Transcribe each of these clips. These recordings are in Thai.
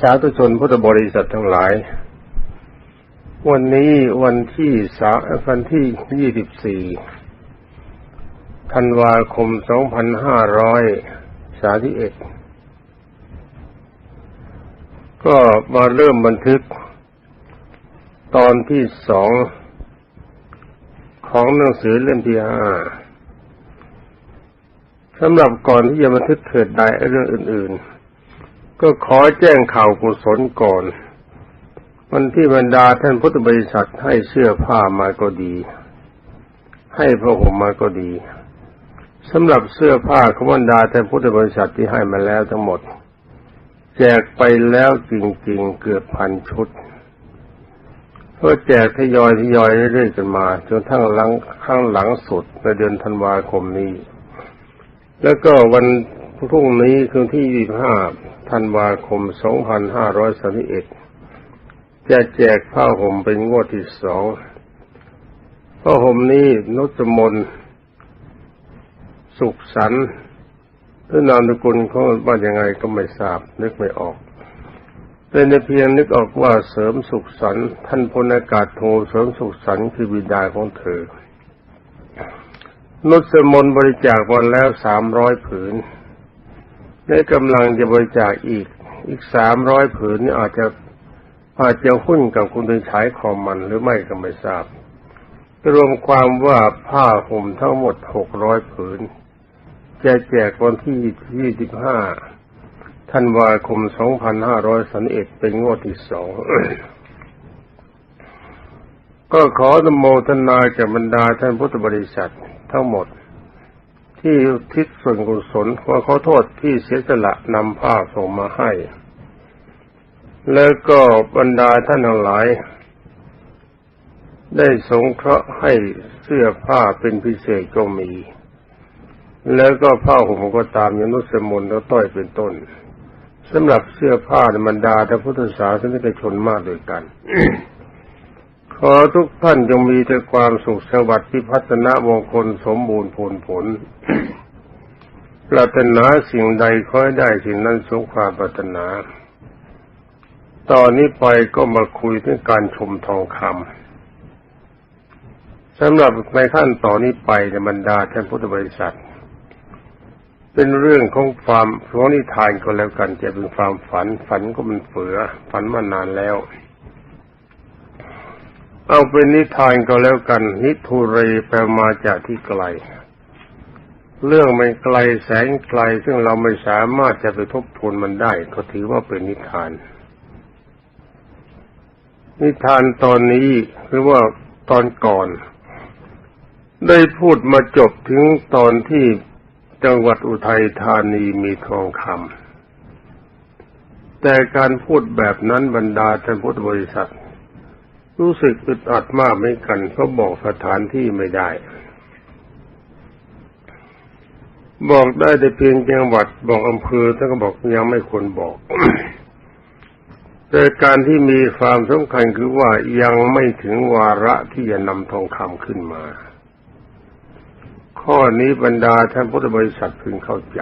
สาธุชนพุทธบริษัททั้งหลาย วันนี้วันที่สาวันที่ยี่สิบสี่ธันวาคมสองพันห้าร้อยสาที่เอ็ดก็มาเริ่มบันทึก ตอนที่สองของหนังสือเล่มที่ห้าสำหรับก่อนที่จะบันทึกเถิดใดเรื่องอื่น ๆ ก็ขอแจ้งข่าวกุศลก่อน วันที่บรรดาท่านพุทธบริษัทให้เสื้อผ้ามาก็ดี ให้พระห่มมาก็ดีสำหรับเสื้อผ้าของบรรดาท่านพุทธบริษัทที่ให้มาแล้วทั้งหมด แจกไปแล้วจริงๆเกือบพันชุดก็แจกทยอยทยอยเรื่อยๆกันมาจนทั้งหลังข้างหลังสุดในเดือนธันวาคมนี้ แล้วก็วัน พรุ่งนี้คือที่25ธันวาคม 2531จะแจกผ้าห่มเป็นงวดที่สองผ้าห่มนี้นุสมนสุขสันหรือนามสกุลเขาว่ายังไงก็ไม่ทราบ นึกไม่ออกเป็นเพียงนึกออกว่าเสริมสุขสันท่านพลอากาศโทเสริมสุขสันคือบิดาของเธอนุสมนบริจาควันแล้วสามร้อยผืน ได้กำลังจะบริจาคอีก อีกสามร้อยผืนนี่อาจจะอาจจะหุ้นกับคุณเป็นฉายคอมมันหรือไม่ก็ไม่ทราบ รวมความว่าผ้าห่มทั้งหมดหกร้อยผืน จะแจกวันที่ยี่สิบห้าธันวาคมสองพันห้าร้อยสันเอ็ดเป็นงวดที่สองก็ขออนโมทนาจากบรรดาท่านพุทธบริษัททั้งหมด ที่ทิศส่วนกุศลขอขอโทษที่เสียสละนำผ้าส่งมาให้ แล้วก็บรรดาท่านทั้งหลาย ได้สงเคราะห์ให้เสื้อผ้าเป็นพิเศษก็มี แล้วก็ผ้าห่มก็ตามยนุสมนแล้วต้อยเป็นต้นสำหรับเสื้อผ้าบรรดาท่านพุทธศาสนิกชนมากด้วยกัน อทุกท่านจงมีแต่ความสุขสวัสดิ์พิพัฒนามงคลสมบูรณ์ผลผล ปรารถนาสิ่งใดขอให้ได้สิ่งนั้นสมความปรารถนา ตอนนี้ไปก็มาคุยถึงการชมทองคำสำหรับในขั้นตอนนี้ไปในบรรดาท่านพุทธบริษัท เป็นเรื่องของความของนิทานก็แล้วกันจะเป็นความฝันฝันก็มันเฟือฝันมานานแล้ว เอาเป็นนิทานก็แล้วกัน นิทุเรแปลมาจากที่ไกล เรื่องมันไกลแสงไกล ซึ่งเราไม่สามารถจะไปทบทวนมันได้ ก็ถือว่าเป็นนิทาน นิทานตอนนี้หรือว่าตอนก่อน ได้พูดมาจบถึงตอนที่จังหวัดอุทัยธานีมีทองคำแต่การพูดแบบนั้นบรรดาท่านพุทธบริษัท รู้สึกอึดอัดมากไม่กันเพราะบอกสถานที่ไม่ได้ บอกได้แต่เพียงจังหวัดบอกอำเภอท่านก็บอกยังไม่ควรบอกแต่การที่มีความสำคัญคือว่ายังไม่ถึงวาระที่จะนำทองคำขึ้นมา ข้อนี้บรรดาท่านพุทธบริษัทพึงเข้าใจ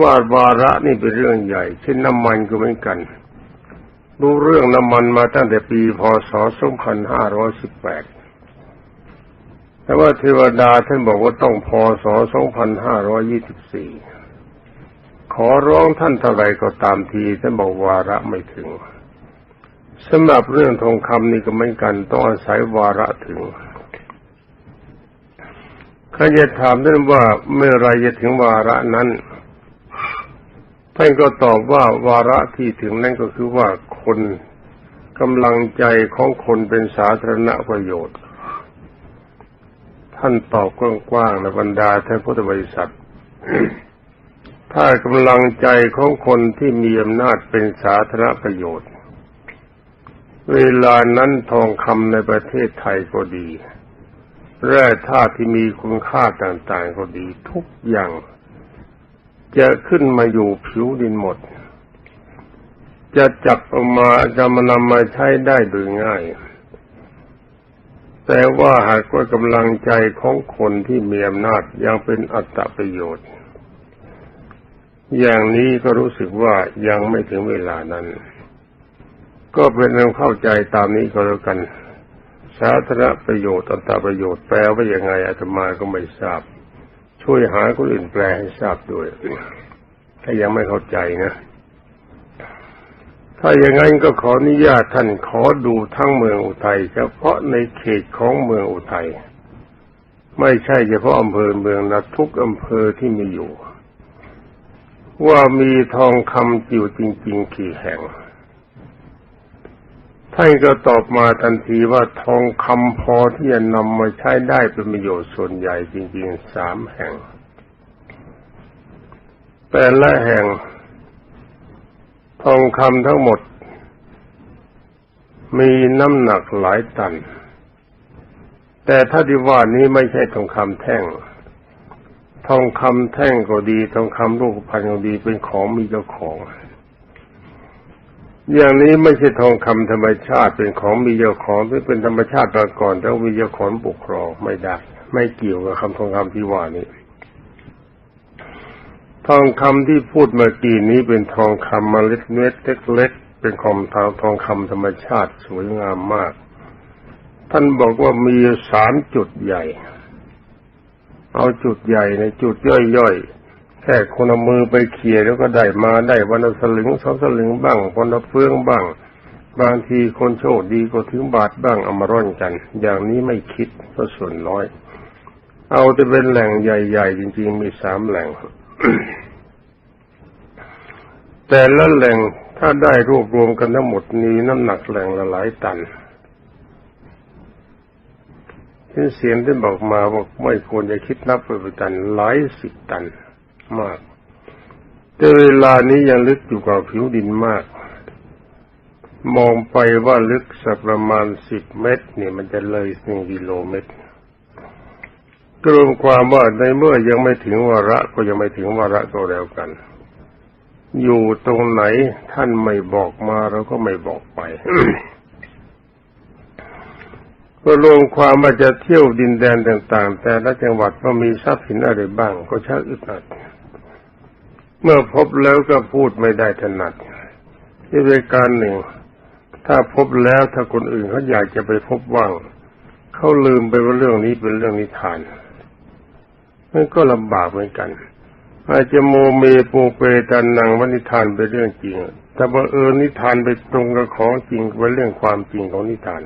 ว่าวาระนี่เป็นเรื่องใหญ่ เช่นน้ำมันก็เหมือนกัน รู้เรื่องน้ำมันมาตั้งแต่ปีพศ 2518 แต่ว่าเทวดาท่านบอกว่าต้องพศ 2524 ขอร้องท่านเท่าไรก็ตามทีท่านบอกวาระไม่ถึงสำหรับเรื่องทองคำนี่ก็เหมือนกันต้องอาศัยวาระถึงเขาจะถามท่านว่าเมื่อไรจะถึงวาระนั้น ท่านก็ตอบว่าวาระที่ถึงนั้นก็คือว่าคนกำลังใจของคนเป็นสาธารณประโยชน์ ท่านตอบกว้างๆในบรรดาท่านพุทธบริษัท ถ้ากำลังใจของคนที่มีอำนาจเป็นสาธารณประโยชน์ เวลานั้นทองคำในประเทศไทยก็ดี แร่ธาตุที่มีคุณค่าต่างๆก็ดีทุกอย่าง จะขึ้นมาอยู่ผิวดินหมด จะจับออกมาจะมานำมาใช้ได้โดยง่าย แต่ว่าหากว่ากำลังใจของคนที่มีอำนาจยังเป็นอัตประโยชน์ อย่างนี้ก็รู้สึกว่ายังไม่ถึงเวลานั้น ก็เป็นเรื่องเข้าใจตามนี้ก็แล้วกัน สาธารณประโยชน์อันตรประโยชน์แปลว่ายังไงอาตมาก็ไม่ทราบ ช่วยหาคนอื่นแปลให้ทราบด้วย ถ้ายังไม่เข้าใจนะ ถ้าอย่างนั้นก็ขออนุญาตท่านขอดูทั้งเมืองอุทัยเฉพาะในเขตของเมืองอุทัยไม่ใช่เฉพาะอำเภอเมืองนะทุกอำเภอที่มีอยู่ ว่ามีทองคำอยู่จริง ๆ กี่แห่ง ท่านก็ตอบมาทันทีว่าทองคำพอที่จะนำมาใช้ได้เป็นประโยชน์ส่วนใหญ่จริงๆสามแห่ง แต่ละแห่ง ทองคำทั้งหมด มีน้ำหนักหลายตัน แต่ถ้าที่ว่านี้ไม่ใช่ทองคำแท่ง ทองคำแท่งก็ดี ทองคำลูกพันก็ดีเป็นของมีเจ้าของ อย่างนี้ไม่ใช่ทองคำธรรมชาติเป็นของมีเจ้าของที่เป็นธรรมชาติมาก่อนแล้วมีเจ้าของปกครองไม่ได้ ไม่เกี่ยวกับคำทองคำที่ว่านี้ ทองคำที่พูดเมื่อกี้นี้เป็นทองคำเมล็ดเม็ดเล็กๆเป็นของทางทองคำธรรมชาติสวยงามมาก ท่านบอกว่ามีสามจุดใหญ่ เอาจุดใหญ่ในจุดย่อยๆ แค่คนเอามือไปเขี่ยแล้วก็ได้มาได้วันละสลึงสองสลึงบ้างวันละเฟืองบ้าง บางทีคนโชคดีก็ถึงบาทบ้างเอามาร่อนกัน อย่างนี้ไม่คิดเพราะส่วนน้อย เอาแต่เป็นแหล่งใหญ่ ๆ จริง ๆ มีสามแหล่ง แต่ละแหล่งถ้าได้รวบรวมกันทั้งหมดนี้น้ำหนักแหล่งละหลายตันที่เสียงที่บอกมาว่าไม่ควรจะคิดนับเป็นตันหลายสิบตัน มาก แต่เวลานี้ยังลึกอยู่กับผิวดินมาก มองไปว่าลึกสักประมาณสิบเมตร เนี่ยมันจะเลยหนึ่งกิโลเมตรกรวมความว่าในเมื่อยังไม่ถึงวาระก็ยังไม่ถึงวาระก็แล้วกัน อยู่ตรงไหนท่านไม่บอกมาเราก็ไม่บอกไปก็รวมความว่าจะเที่ยวดินแดนต่าง ๆ แต่ละจังหวัดว่ามีทรัพย์สินอะไรบ้าง ก็ชักอึดอัด เมื่อพบแล้วก็พูดไม่ได้ถนัดที่เป็การหนึ่ง ถ้าพบแล้วถ้าคนอื่นเขาอยากจะไปพบว่างเขาลืมไปว่าเรื่องนี้เป็นเรื่องนิทานมันก็ลำบากเหมือนกัน อาจจะโมเมปูเปตันนังว่านิทานเป็นเรื่องจริงแต่บังเอิญนิทานไปตรงกับของจริงเป็นเรื่องความจริงของนิทาน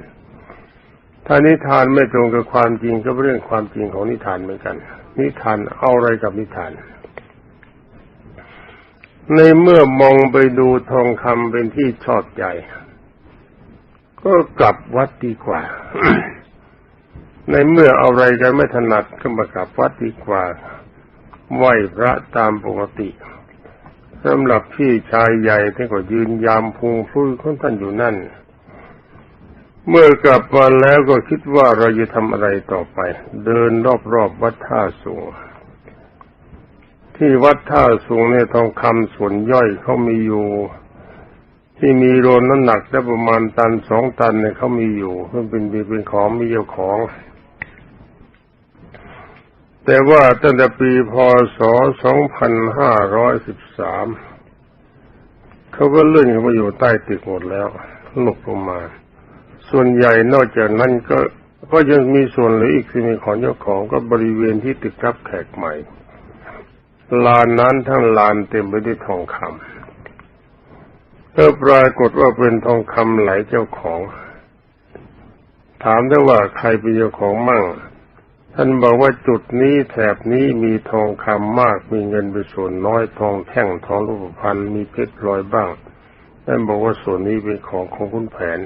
ถ้านิทานไม่ตรงกับความจริงก็เป็นเรื่องความจริงของนิทานเหมือนกัน นิทานเอาอะไรกับนิทาน ในเมื่อมองไปดูทองคำเป็นที่ชอบใจ ก็กลับวัดดีกว่า ในเมื่อเอาอะไรกันไม่ถนัดก็มากลับวัดดีกว่า ไหวพระตามปกติสำหรับพี่ชายใหญ่ท่านก็ยืนยามพุงฟุ้ยของท่านอยู่นั่น เมื่อกลับมาแล้วก็คิดว่าเราจะทำอะไรต่อไป เดินรอบๆวัดท่าสูง ที่วัดท่าสูงเนี่ยทองคำส่วนย่อยเขามีอยู่ ที่มีโรนน้ำหนักได้ประมาณตันสองตันเนี่ยเขามีอยู่เพื่อเป็นเป็นของมีเจ้าของ แต่ว่าตั้งแต่ปีพศ2513เขาก็เลื่อนเข้ามาอยู่ใต้ตึกหมดแล้วหลบลงมา ส่วนใหญ่นอกจากนั้นก็ก็ยังมีส่วนเหลืออีกที่มีของเจ้าของก็บริเวณที่ตึกรับแขกใหม่ ลานนั้นทั้งลานเต็มไปด้วยทองคำก็ปรากฏว่าเป็นทองคำไหลเจ้าของ ถามได้ว่าใครเป็นเจ้าของมั่ง ท่านบอกว่าจุดนี้แถบนี้มีทองคำมาก มีเงินเป็นส่วนน้อยทองแท่งทองรูปพรรณมีเพชรลอยบ้างท่านบอกว่าส่วนนี้เป็นของของคุณแผน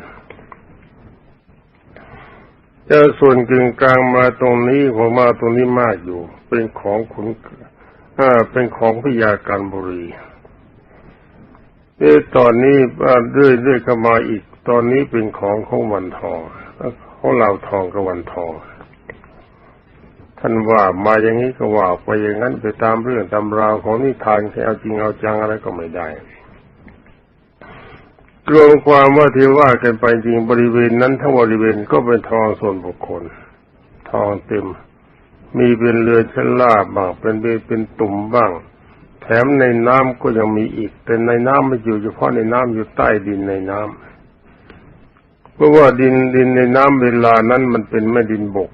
เจอส่วนกึ่งกลางมาตรงนี้ผมมาตรงนี้มากอยู่ เป็นของขุน อ่าเป็นของพยาการบุรีเออตอนนี้เรื่อยเรื่อยเข้ามาอีก ตอนนี้เป็นของของวันทองของเราทองกับวันทอง ท่านว่ามาอย่างนี้ก็ว่าไปอย่างนั้นไปตามเรื่องตามราวของนิทานแค่เอาจริงเอาจังอะไรก็ไม่ได้รวมความว่าที่ว่ากันไปจริงบริเวณนั้นทั้งบริเวณก็เป็นทองส่วนบุคคล ทองเต็ม มีเป็นเรือชั้นลาบ้างเป็นเบเป็นตุ่มบ้าง แถมในน้ำก็ยังมีอีกแต่ในน้ำไม่อยู่เฉพาะในน้ำอยู่ใต้ดินในน้ำเพราะว่าดินดินในน้ำเวลานั้นมันเป็นแม่ดินบก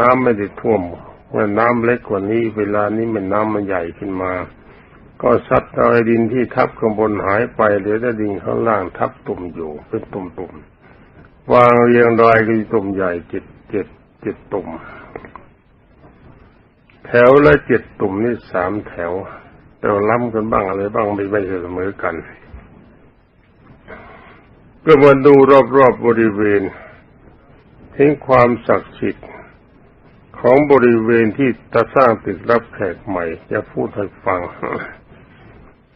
น้ำไม่ได้ท่วมเมื่อน้ำเล็กกว่านี้ เวลานี้มันน้ำมันใหญ่ขึ้นมา ก็ซัดเอาดินที่ทับข้างบนหายไปเหลือแต่ดินข้างล่างทับตุ่มอยู่เป็นตุ่มๆวางเรียงรายกันตุ่มใหญ่เจ็ดเจ็ดเจ็ดตุ่ม แถวละเจ็ดตุ่มนี่สามแถว แต่ว่าล้ำกันบ้างอะไรบ้างไม่ไม่เสมอกัน ก็มาดูรอบๆบบริเวณถึงความศักดิ์สิทธิ์ของบริเวณที่จะสร้างตึกรับแขกใหม่ จะพูดให้ฟัง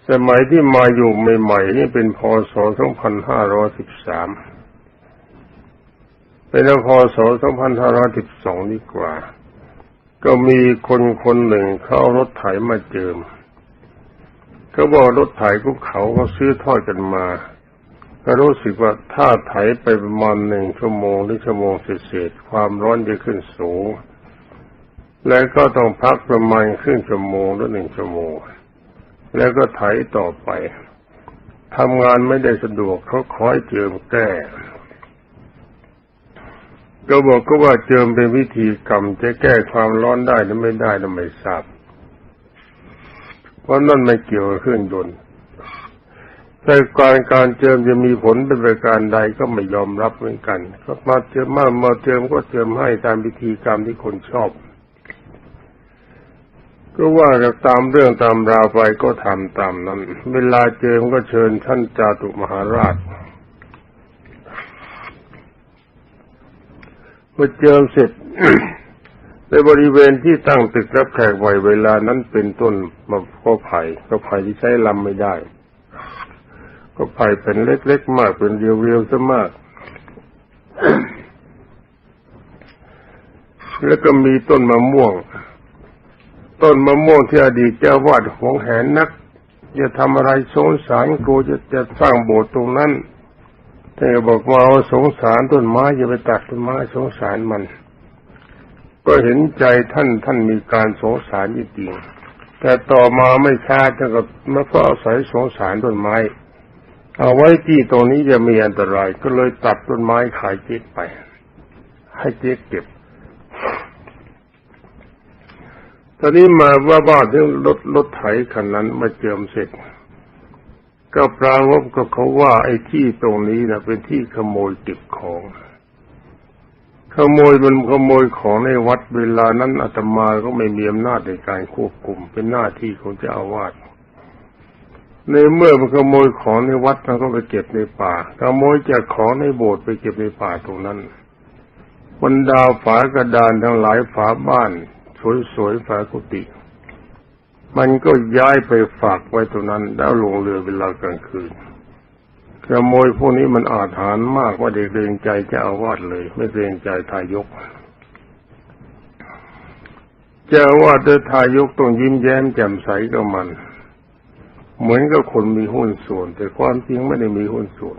สมัยที่มาอยู่ใหม่ๆนี่เป็นพศ 2513 เป็นพศ 2512ดีกว่า ก็มีคนคนหนึ่งเขาเอารถไถมาเจิมเขาบอกรถไถกุเขาเขาซื้อทอดกันมาก็รู้สึกว่าถ้าไถไปประมาณหนึ่งชั่วโมงหรือชั่วโมงเศษๆความร้อนจะขึ้นสูง แล้วก็ต้องพักประมาณครึ่งชั่วโมงหรือหนึ่งชั่วโมง แล้วก็ไถต่อไปทำงานไม่ได้สะดวกเขาคอยเจิมแก้ ก็บอกก็ว่าเจิมเป็นวิธีกรรมจะแก้ความร้อนได้หรือไม่ได้เราไม่ทราบ เพราะนั่นไม่เกี่ยวกับเครื่องยนต์แต่การการเจิมจะมีผลเป็นประการใดก็ไม่ยอมรับเหมือนกันก็มาเจิมมามาเจิมก็เจิมให้ตามพิธีกรรมที่คนชอบ ก็ว่ากันตามเรื่องตามราวไปก็ทำตามนั้น เวลาเจิมก็เชิญท่านจาตุมหาราช เมื่อเจิมเสร็จในบริเวณที่ตั้งตึกรับแขกไว้เวลานั้นเป็นต้นมะก็ไผ่ก็ไผ่ที่ใช้ลำไม่ได้ ก็ไผ่เป็นเล็กๆมากเป็นเรียวๆซะมาก แล้วก็มีต้นมะม่วง ต้นมะม่วงที่อดีตเจ้าวาดหวงแหนนัก จะทำอะไรสงสารกูจะจะสร้างโบสถ์ตรงนั้น แต่บอกว่าเอาสงสารต้นไม้อย่าไปตัดต้นไม้สงสารมัน ก็เห็นใจท่านท่านมีการสงสารจริงแต่ต่อมาไม่ช้าท่านก็มาเพราะอาศัยสงสารต้นไม้ เอาไว้ที่ตรงนี้จะมีอันตราย ก็เลยตัดต้นไม้ขายเจ๊กไป ให้เจ๊กเก็บตอนนี้มาว่าบ้านที่รถรถไถคันนั้นมาเจิมเสร็จ ก็ปรางบกับเขาว่าไอ้ที่ตรงนี้นะเป็นที่ขโมยเก็บของ ขโมยมันขโมยของในวัดเวลานั้นอาตมาก็ไม่มีอำนาจในการควบคุม เป็นหน้าที่ของเจ้าอาวาสในเมื่อมันขโมยของในวัดมันก็ไปเก็บในป่าขโมยจากของในโบสถ์ไปเก็บในป่าตรงนั้นบรรดาฝากระดานทั้งหลายฝาบ้าน สวยๆฝากุฏิ มันก็ย้ายไปฝากไว้ตรงนั้น แล้วลงเรือเวลากลางคืนขโมยพวกนี้มันอาถรรพ์มากว่าเด็กเกรงใจเจ้าอาวาสเลย ไม่เกรงใจทายกเจ้าอาวาสเดทายกต้องยิ้มแย้มแจ่มใสกับมัน เหมือนกับคนมีหุ้นส่วน แต่ความจริงไม่ได้มีหุ้นส่วน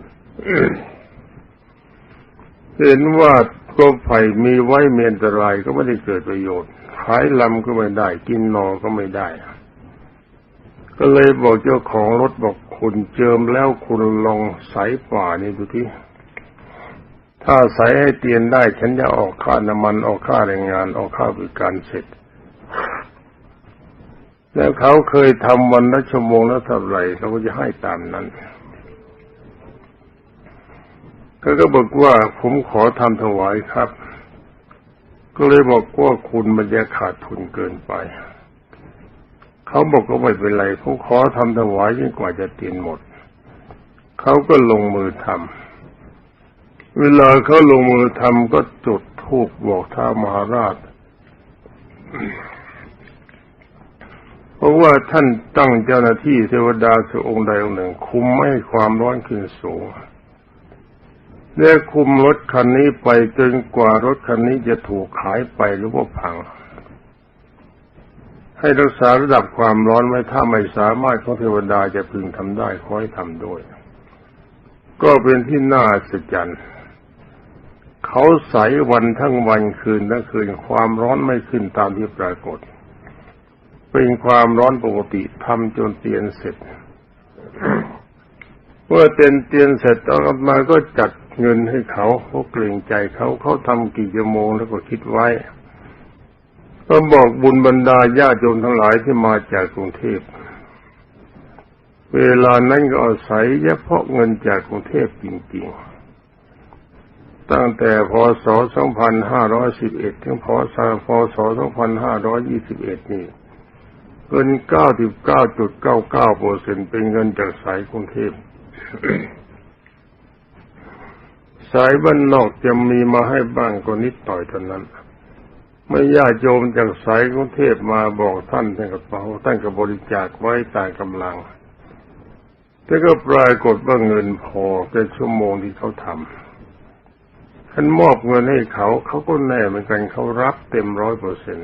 เห็นว่าก็ไผ่มีไว้เมียนตรายก็ไม่ได้เกิดประโยชน์ขายลำก็ไม่ได้ กินนอก็ไม่ได้ ก็เลยบอกเจ้าของรถบอกคุณเจิมแล้วคุณลองใสป่านี่ดูที่ถ้าใสให้เตียนได้ฉันจะออกค่าน้ำมันออกค่าแรงงานออกค่าบริการเสร็จ แล้วเขาเคยทำวันละชั่วโมงละเท่าไหร่เขาก็จะให้ตามนั้นก็ก็บอกว่าผมขอทำถวายครับ ก็เลยบอกว่าคุณมันจะขาดทุนเกินไป เขาบอกก็ไม่เป็นไรผมขอทำถวายยิ่งกว่าจะตีนหมด เขาก็ลงมือทำเวลาเขาลงมือทำก็จุดธูปบอกท้ามหาราช เพราะว่าท่านตั้งเจ้าหน้าที่เทวดาสุองค์ใดองค์หนึ่ง คุมไม่ให้ความร้อนขึ้นสูงได้คุมรถคันนี้ไปจนกว่ารถคันนี้จะถูกขายไปหรือว่าพัง ให้รักษาระดับความร้อนไว้ถ้าไม่สามารถของเทวดาจะพึงทำได้ขอให้ทำด้วย ก็เป็นที่น่าสะใจเขาใสวันทั้งวันคืนทั้งคืนความร้อนไม่ขึ้นตามที่ปรากฏ เป็นความร้อนปกติทำจนเตียนเสร็จเมื่อเต็นเตียนเสร็จตอนมาก็จัดเงินให้เขาเขาเกรงใจเขาเขาทำกี่ชั่วโมงแล้วก็คิดไว้ ก็บอกบุญบรรดาญาติโยมทั้งหลายที่มาจากกรุงเทพ เวลานั้นก็อาศัยเฉพาะเงินจากกรุงเทพจริงๆ ตั้งแต่พศ 2511 ถึงพศพศ2521 นี่เงิน 99.99เปอร์เซ็นเป็นเงินจากสายกรุงเทพ สายบ้านนอกจะมีมาให้บ้างก็นิดหน่อยเท่านั้น ไม่ญาติโยมจากสายกรุงเทพมาบอกท่านท่านก็เปาท่านก็บริจาคไว้ตามกำลังแต่ก็ปรากฏว่าเงินพอเป็นชั่วโมงที่เขาทำท่านมอบเงินให้เขา เขาก็แน่เหมือนกันเขารับเต็มร้อยเปอร์เซ็น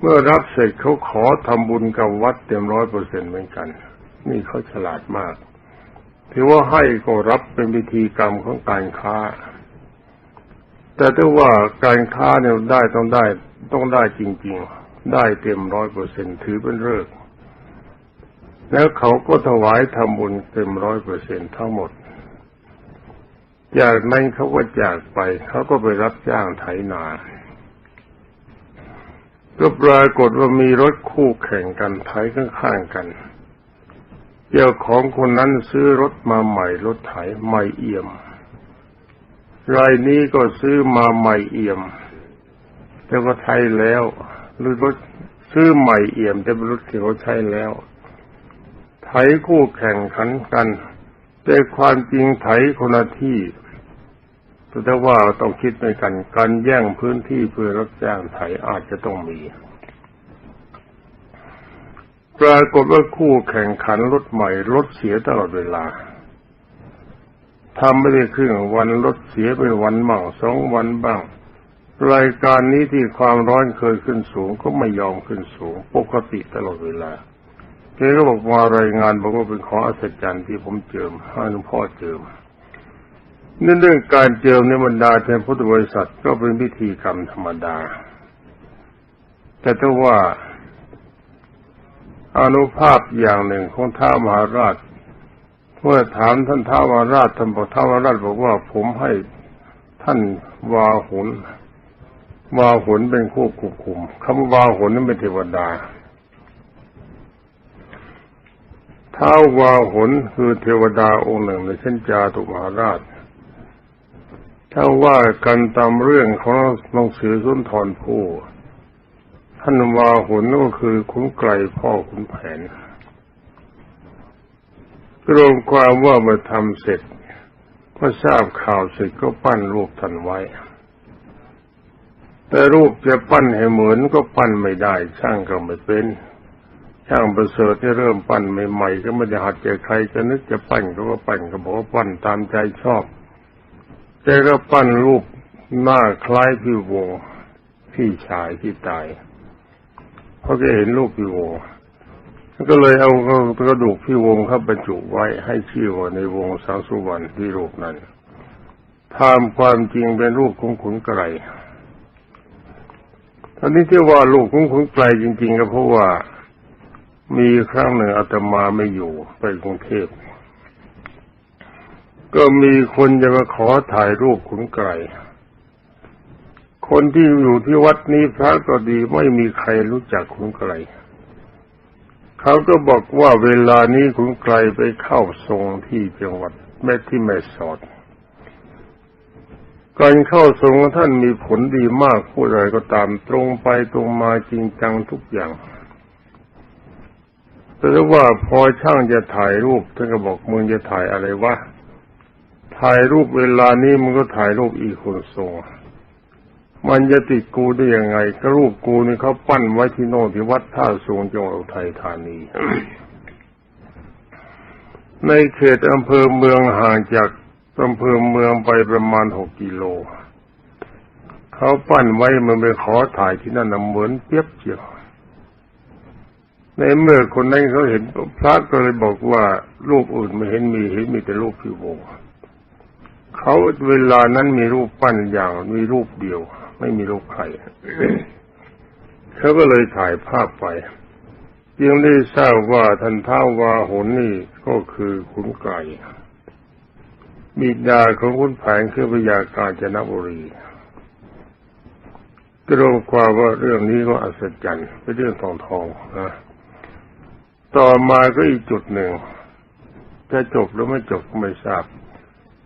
เมื่อรับเสร็จเขาขอทำบุญกับวัดเต็มร้อยเปอร์เซ็นเหมือนกัน นี่เขาฉลาดมากถือว่าให้ก็รับเป็นวิธีกรรมของการค้า แต่ถ้าว่าการค้าเนี่ยได้ต้องได้ต้องได้จริง ๆ ได้เต็มร้อยเปอร์เซ็นถือเป็นเลิกแล้วเขาก็ถวายทำบุญเต็มร้อยเปอร์เซ็นทั้งหมด จากนั้นเขาก็จากไป เขาก็ไปรับจ้างไถนา ก็ปรากฏว่ามีรถคู่แข่งกันไถข้างๆกัน เจ้าของคนนั้นซื้อรถมาใหม่รถไถใหม่เอี่ยม รายนี้ก็ซื้อมาใหม่เอี่ยม แต่ว่าไทยแล้วหรือรถซื้อใหม่เอี่ยม แต่รถที่เขาใช้แล้วไถคู่แข่งขันกัน แต่ความจริงไถคนละที่แต่ว่าต้องคิดในกันการแย่งพื้นที่เพื่อรับจ้างไถอาจจะต้องมี ปรากฏว่าคู่แข่งขันรถใหม่รถเสียตลอดเวลา ทำไม่ได้ครึ่งวันรถเสียเป็นวันบ้างสองวันบ้าง รายการนี้ที่ความร้อนเคยขึ้นสูงก็ไม่ยอมขึ้นสูง ปกติตลอดเวลาเจ๊ก็บอกมารายงานบอกว่าเป็นของอัศจรรย์ที่ผมเจิมให้หลวงพ่อเจิมนั่นเรื่องการเจิมในบรรดาแทนพุทธบริษัทก็เป็นพิธีกรรมธรรมดา แต่ถ้าว่าอนุภาพอย่างหนึ่งของท้ามหาราช เมื่อถามท่านท้าวราชท่านบอกท้าวราชบอกว่าผมให้ท่านวาหุนวาหุนเป็นคู่ควบคุมคำวาหุนนั้นเป็นเทวดาท้าวาหุนคือเทวดาองค์หนึ่งในเช่นจาตุมหาราชถ้าว่ากันตามเรื่องของหนังสือสุนทรภู่ท่านวาหุนก็คือขุนไกรพ่อขุนแผน รวมความว่าเมื่อทำเสร็จก็ทราบข่าวเสร็จก็ปั้นรูปท่านไว้ แต่รูปจะปั้นให้เหมือนก็ปั้นไม่ได้ ช่างก็ไม่เป็น ช่างประเสริฐที่เริ่มปั้นใหม่ๆก็ไม่ได้หัดใจใครจะนึกจะปั้นก็ปั้นก็บอกว่าปั้นตามใจชอบ แต่ก็ปั้นรูปหน้าคล้ายพี่วงพี่ชายที่ตายเพราะแกเห็นรูปพี่วง ก็เลยเอากระดูกพี่วงเข้าบรรจุไว้ให้ชื่อว่าในวงสังสุวรรณที่รูปนั้นทำความจริงเป็นรูปของขุนไกรตอนนี้ที่ว่าลูกของขุนไกรจริง ๆ ก็เพราะว่ามีครั้งหนึ่งอาตมาไม่อยู่ไปกรุงเทพ ก็มีคนจะมาขอถ่ายรูปขุนไกรคนที่อยู่ที่วัดนี้พระก็ดีไม่มีใครรู้จักขุนไกร เขาก็บอกว่าเวลานี้ขุนไกรไปเข้าทรงที่จังหวัดแม่ที่แม่สอด การเข้าทรงของท่านมีผลดีมากผู้ใดก็ตามตรงไปตรงมาจริงจังทุกอย่างแต่ว่าพอช่างจะถ่ายรูปท่านก็บอกมึงจะถ่ายอะไรวะถ่ายรูปเวลานี้มึงก็ถ่ายรูปอีกคนทรง มันจะติดกูได้ยังไงก็รูปกูนี่เขาปั้นไว้ที่โน่นที่วัดท่าสูงจังหวัดอุทัยธานี ในเขตอำเภอเมืองห่างจากอำเภอเมืองไปประมาณหกกิโล เขาปั้นไว้มันไปขอถ่ายที่นั่นเหมือนเปียบเจียวในเมื่อคนนั้นเขาเห็นพระก็เลยบอกว่ารูปอื่นไม่เห็นมีเห็นมีแต่รูปพี่วงเขาเวลานั้นมีรูปปั้นอย่างมีรูปเดียว ไม่มีรูปใครเขาก็เลยถ่ายภาพไปยังได้ทราบว่าท่านท้าววาหนนี่ก็คือขุนไก่บิดาของขุนแผนคือพยากาญจนบุรีก็รวมความว่าเรื่องนี้ก็อัศจรรย์เป็นเรื่องทองทองนะต่อมาก็อีกจุดหนึ่ง จะจบหรือไม่จบก็ไม่ทราบ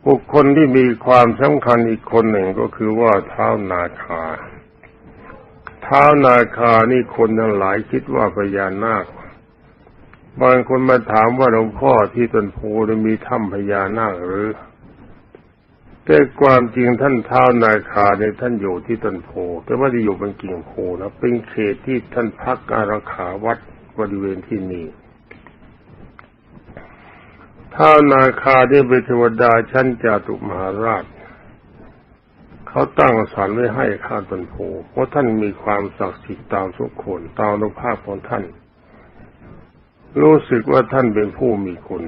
บุคคลที่มีความสำคัญอีกคนหนึ่งก็คือว่าเท้านาคา เท้านาคานี่คนทั้งหลายคิดว่าพญานาค บางคนมาถามว่าหลวงพ่อที่ต้นโพมีถ้ำพญานาคหรือแต่ความจริงท่านเท้านาคาเนี่ยท่านอยู่ที่ต้นโพแต่ว่าที่อยู่บนกิ่งโพนะเป็นเขตที่ท่านพักอารักขาวัดบริเวณที่นี่ ท้าวนาคาได้เป็นเทวดาชั้นจาตุมหาราช เขาตั้งสารไว้ให้ข้าตนโพเพราะท่านมีความศักดิ์สิทธิ์ตามสุขคนตามอนุภาพของท่าน รู้สึกว่าท่านเป็นผู้มีคุณ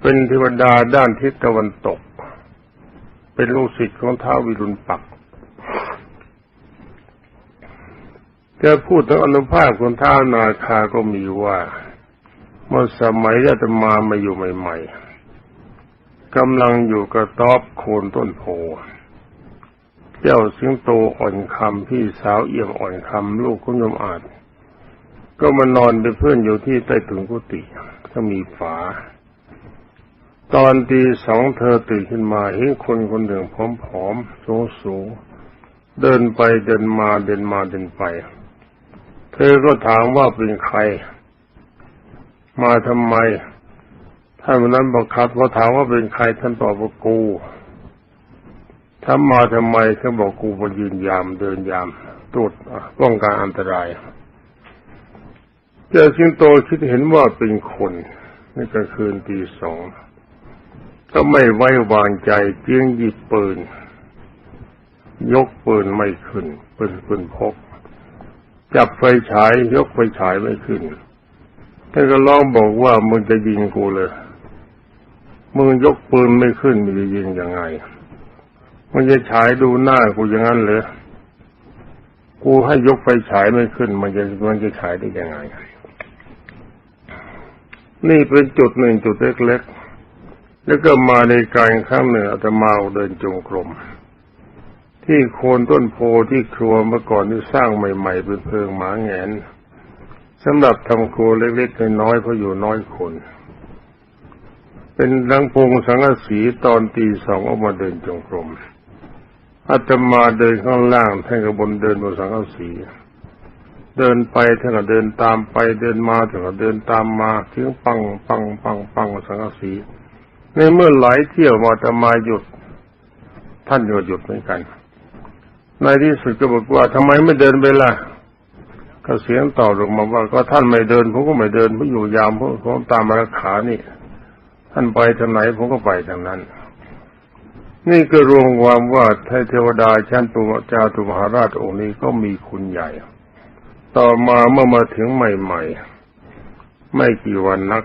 เป็นเทวดาด้านทิศตะวันตก เป็นลูกศิษย์ของท้าววิรุณปักจะพูดถึงอนุภาพของท้าวนาคาก็มีว่า เมื่อสมัยอาตมามาอยู่ใหม่ ๆกำลังอยู่กระต๊อบโคนต้นโพเจ้าสิงโตอ่อนคำพี่สาวเอี่ยมอ่อนคำลูกคุณยมอาจ ก็มานอนเป็นเพื่อนอยู่ที่ใต้ถุนกุฏิก็มีฝา ตอนตีสองเธอตื่นขึ้นมาเห็นคนคนหนึ่งผอมๆสูงๆเดินไปเดินมาเดินมาเดินไป เธอก็ถามว่าเป็นใคร มาทำไม ท่านนนั้นบอกครับเขาถามว่าเป็นใครท่านตอบว่ากูถ้ามาทำไมเขาบอกกูมายืนยามเดินยามตรวจป้องกันอันตรายเจ้าสิงโตคิดเห็นว่าเป็นคนนี่ก็คืนตีสองก็ไม่ไว้วางใจเจียงหยิบปืน ยกปืนไม่ขึ้นปืนปืนพก จับไฟฉายยกไฟฉายไม่ขึ้น ท่านก็ร้องบอกว่ามึงจะยิงกูเลยมึงยกปืนไม่ขึ้นมึงจะยิงยังไงมึงจะฉายดูหน้ากูอย่างนั้นเลยกูให้ยกไฟฉายไม่ขึ้น มันจะมันจะฉายได้ยังไง นี่เป็นจุดหนึ่งจุดเล็กๆ แล้วก็มาในการข้างหนึ่งอาตมาเดินจงกรมที่โคนต้นโพที่ครัวเมื่อก่อนที่สร้างใหม่ ๆ เป็นเพิงหมาแงน สำหรับทำครัวเล็กๆน้อยๆเพราะอยู่น้อยคน เป็นดังพงสังกสีตอนตีสองออกมาเดินจงกรมอาตมาเดินข้างล่างท่านก็บนเดินบนสังกสีเดินไปท่านก็เดินตามไปเดินมาท่านก็เดินตามมาถึงปังปังปังปังสังกสีในเมื่อหลายเที่ยวมาอาตมาหยุด ท่านก็หยุดเหมือนกัน ในที่สุดก็บอกว่าทำไมไม่เดินไปล่ะ ก็เสียงตอบลงมาว่าก็ท่านไม่เดินผมก็ไม่เดินผมอยู่ยามผมผมตามมารักขานี่ ท่านไปทางไหนผมก็ไปทางนั้น นี่ก็รวมความว่าเทวดาชั้นตุจาตุมหาราชองค์นี้ก็มีคุณใหญ่ ต่อมาเมื่อมาถึงใหม่ ๆ ไม่กี่วันนัก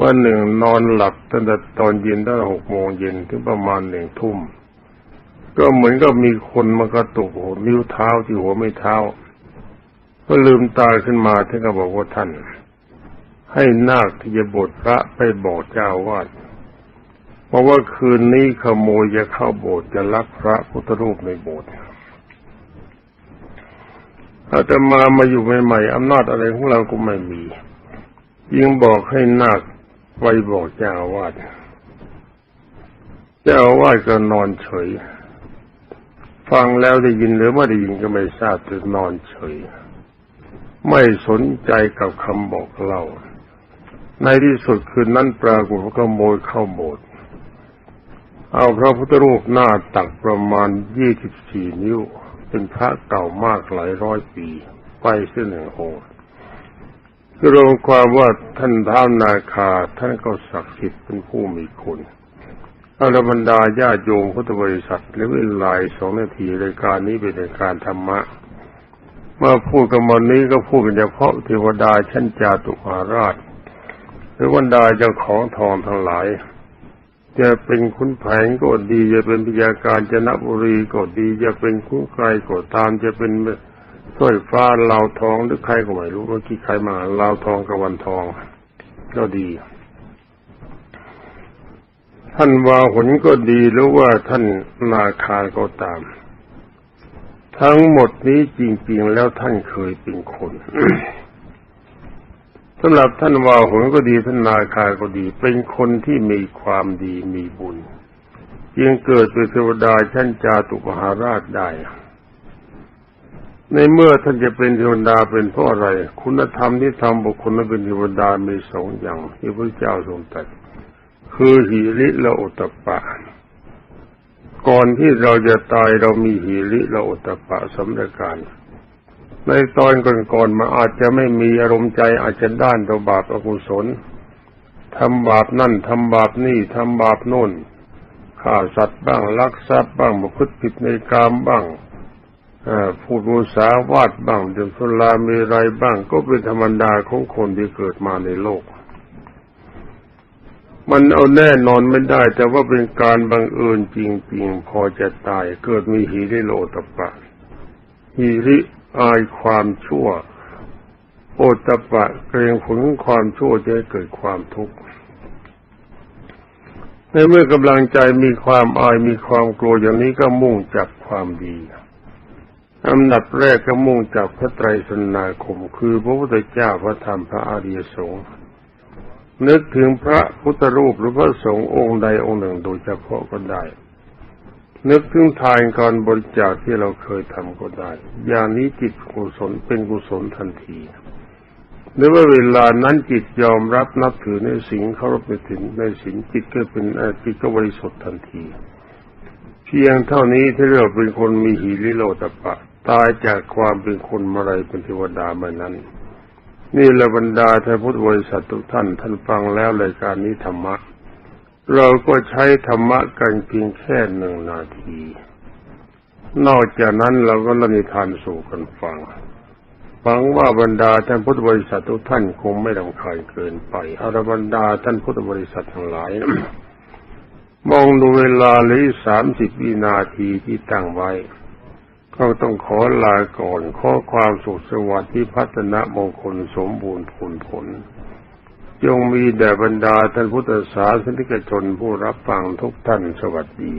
วันหนึ่งนอนหลับตั้งแต่ตอนเย็นตั้งแต่หกโมงเย็นถึงประมาณหนึ่งทุ่ม ก็เหมือนกับมีคนมากระตุกหัวนิ้วเท้าที่หัวไม่เท้า ก็ลืมตาขึ้นมาท่านก็บอกว่าท่าน ให้นาคที่จะบวชพระไปบอกเจ้าวาดเพราะว่าคืนนี้ขโมยจะเข้าโบสถ์จะลักพระพุทธรูปในโบสถ์อาตมามาอยู่ใหม่ๆอำนาจอะไรของเราก็ไม่มี ยิ่งบอกให้นาคไปบอกเจ้าวาดเจ้าวาดก็นอนเฉย ฟังแล้วได้ยินหรือไม่ได้ยินก็ไม่ทราบแต่นอนเฉย ไม่สนใจกับคำบอกเล่า ในที่สุดคืนนั้นปรากฏว่าขโมยเข้าโบสถ์เอาพระพุทธรูปหน้าตักประมาณยี่สิบสี่นิ้ว เป็นพระเก่ามากหลายร้อยปี ไปเส้นหนึ่งองค์รวมความว่าท่านท้าวนาคาท่านก็ศักดิ์สิทธิ์เป็นผู้มีคุณอรบรรดาญาโยมพุทธบริษัทและเวลาสองนาทีรายการนี้เป็นรายการธรรมะ มื่อพูดกันวันนี้ก็พูดกันเฉพาะเทวดาชั้นจาตุมาราช หรือบรรดาเจ้าของทองทั้งหลาย จะเป็นคุณแผงก็ดี จะเป็นพยาการจนบุรีก็ดี จะเป็นคุ้ไกลก็ตาม จะเป็นสร้อยฟ้าลาวทองหรือใครก็ไม่รู้เมื่อกี้ใครมาลาวทองกับวันทอง ก็ดี ท่านวาหนก็ดีหรือว่าท่านนาคาก็ตาม ทั้งหมดนี้จริง ๆ แล้วท่านเคยเป็นคนสำหรับท่านวาหนก็ดีท่านนาคาก็ดี เป็นคนที่มีความดีมีบุญจึงเกิดเป็นเทวดาชั้นจาตุมหาราชได้ ในเมื่อท่านจะเป็นเทวดาเป็นเพราะอะไร คุณธรรมที่ทำบุคคลนั้นเป็นเทวดามีสองอย่างที่พระเจ้าทรงตรัสคือหิริและโอตตปปะ ก่อนที่เราจะตายเรามีหิริและโอตตปะสำเร็จการ ในตอนก่อนๆมาอาจจะไม่มีอารมณ์ใจอาจจะด้านต่อบาปอกุศลทำบาปนั่นทำบาปนี่ทำบาปโน่นฆ่าสัตว์บ้างลักทรัพย์บ้างประพฤติผิดในกามบ้างพูดมุสาวาทบ้างดื่มสุรามีไรบ้างก็เป็นธรรมดาของคนที่เกิดมาในโลก มันเอาแน่นอนไม่ได้ แต่ว่าเป็นการบังเอิญจริง ๆ พอจะตาย เกิดมีหิริโลตปะหิริอายความชั่ว โอตปะเกรงผลความชั่วจะให้เกิดความทุกข์ในเมื่อกำลังใจมีความอายมีความกลัวอย่างนี้ก็มุ่งจับความดีอันดับแรกก็มุ่งจับพระไตรสนาคม คือพระพุทธเจ้าพระธรรมพระอริยสงฆ์ นึกถึงพระพุทธรูปหรือพระสงฆ์องค์ใดองค์หนึ่งโดยเฉพาะก็ได้ นึกถึงทานการบริจาคที่เราเคยทำก็ได้ อย่างนี้จิตกุศลเป็นกุศลทันทีหรือว่าเวลานั้นจิตยอมรับนับถือในสิ่งเคารพในถึงในสิ่งจิตก็เป็นจิตก็บริสุทธิ์ทันที เพียงเท่านี้ที่เราเป็นคนมีหิริโลตปะ ตายจากความเป็นคนมาไรเป็นเทวดามานั้น นี่ละบรรดาท่านพุทธบริษัททุกท่าน ท่านฟังแล้วรายการนี้ธรรมะ เราก็ใช้ธรรมะกันเพียงแค่หนึ่งนาที นอกจากนั้นเราก็ละนิทานสู่กันฟังฟังว่าบรรดาท่านพุทธบริษัททุกท่านคงไม่ลำคาญเกินไปอารบรรดาท่านพุทธบริษัททั้งหลาย มองดูเวลาเหลือสามสิบวินาทีที่ตั้งไว้ ก็ต้องขอลาก่อน ขอความสุขสวัสดิ์ที่พัฒนามงคลสมบูรณ์ผลผล จงมีแด่บรรดาท่านพุทธศาสนิกชนผู้รับฟังทุกท่านสวัสดี